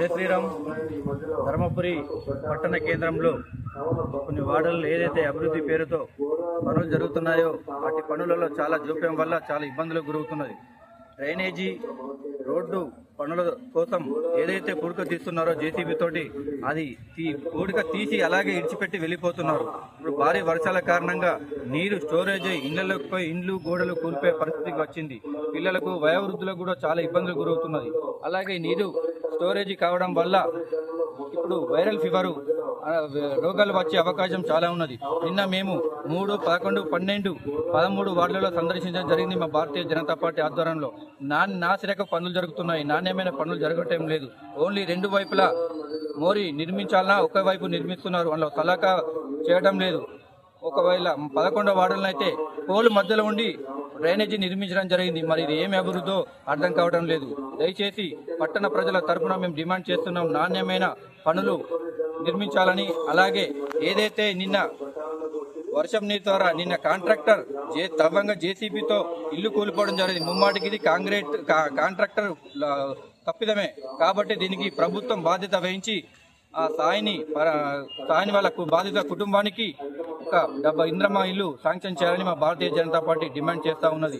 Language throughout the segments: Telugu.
జయ శ్రీరామ్. ధర్మపురి పట్టణ కేంద్రంలో కొన్ని వార్డులు ఏదైతే అభివృద్ధి పేరుతో పనులు జరుగుతున్నాయో వాటి పనులలో చాలా జోక్యం వల్ల చాలా ఇబ్బందులకు గురవుతున్నది. డ్రైనేజీ రోడ్డు పనుల కోసం ఏదైతే పూడిక తీస్తున్నారో జేసీబీ తోటి అది తీ పూడిక తీసి అలాగే ఇడిచిపెట్టి వెళ్ళిపోతున్నారు. ఇప్పుడు భారీ వర్షాల కారణంగా నీరు స్టోరేజ్ అయ్యి ఇళ్ళలోకి పోయి ఇండ్లు గోడలు కూలిపోయే పరిస్థితికి వచ్చింది. పిల్లలకు వయోవృద్ధులకు కూడా చాలా ఇబ్బందులు గురవుతున్నది. అలాగే నీరు స్టోరేజీ కావడం వల్ల ఇప్పుడు వైరల్ ఫీవరు రోగాలు వచ్చే అవకాశం చాలా ఉన్నది. నిన్న మేము మూడు పదకొండు పన్నెండు పదమూడు వార్డులలో సందర్శించడం జరిగింది మా భారతీయ జనతా పార్టీ ఆధ్వర్యంలో. నా నాసిరక పనులు జరుగుతున్నాయి. నాణ్యమైన పనులు జరగటం లేదు. ఓన్లీ రెండు వైపులా మోరీ నిర్మించాలన్నా ఒక వైపు నిర్మిస్తున్నారు. అందులో తలాక చేయడం లేదు. ఒకవేళ పదకొండవ వార్డులను అయితే పోలు మధ్యలో ఉండి డ్రైనేజీ నిర్మించడం జరిగింది. మరి ఇది ఏమి అభివృద్ధో అర్థం కావడం లేదు. దయచేసి పట్టణ ప్రజల తరపున మేము డిమాండ్ చేస్తున్నాం. నాణ్యమైన పనులు నిర్మించాలని. అలాగే ఏదైతే నిన్న వర్షం నీరు ద్వారా నిన్న కాంట్రాక్టర్ జే తవ్వంగా జేసీబీతో ఇల్లు కూలిపోవడం జరిగింది. ముమ్మాటికి ఇది కాంగ్రెట్ కా- కాంట్రాక్టర్ తప్పిదమే. కాబట్టి దీనికి ప్రభుత్వం బాధ్యత వహించి ఆ సాయిని సాయిని వాళ్ళ బాధిత కుటుంబానికి ఒక డబ్బా ఇంద్రమా ఇల్లు శాంక్షన్ చేయాలని మా భారతీయ జనతా పార్టీ డిమాండ్ చేస్తూ ఉన్నది.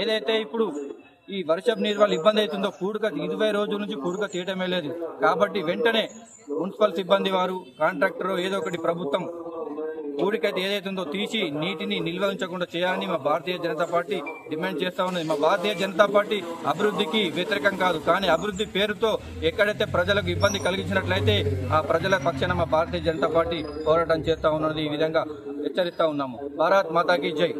ఏదైతే ఇప్పుడు ఈ వర్షపు నీరు వల్ల ఇబ్బంది అవుతుందో కూడుక ఇరవై రోజుల నుంచి కూడుక తీయటమే లేదు. కాబట్టి వెంటనే మున్సిపల్ సిబ్బంది వారు కాంట్రాక్టర్ ఏదో ఒకటి ప్రభుత్వం ఊరికైతే ఏదైతే ఉందో తీసి నీటిని నిల్వ ఉంచకుండా చేయాలని మా భారతీయ జనతా పార్టీ డిమాండ్ చేస్తా ఉన్నది. మా భారతీయ జనతా పార్టీ అభివృద్ధికి వ్యతిరేకం కాదు. కానీ అభివృద్ధి పేరుతో ఎక్కడైతే ప్రజలకు ఇబ్బంది కలిగించినట్లయితే ఆ ప్రజల పక్షాన మా భారతీయ జనతా పార్టీ పోరాటం చేస్తా ఉన్నది. ఈ విధంగా హెచ్చరిస్తా ఉన్నాము. భారత్ మాతాకి జై.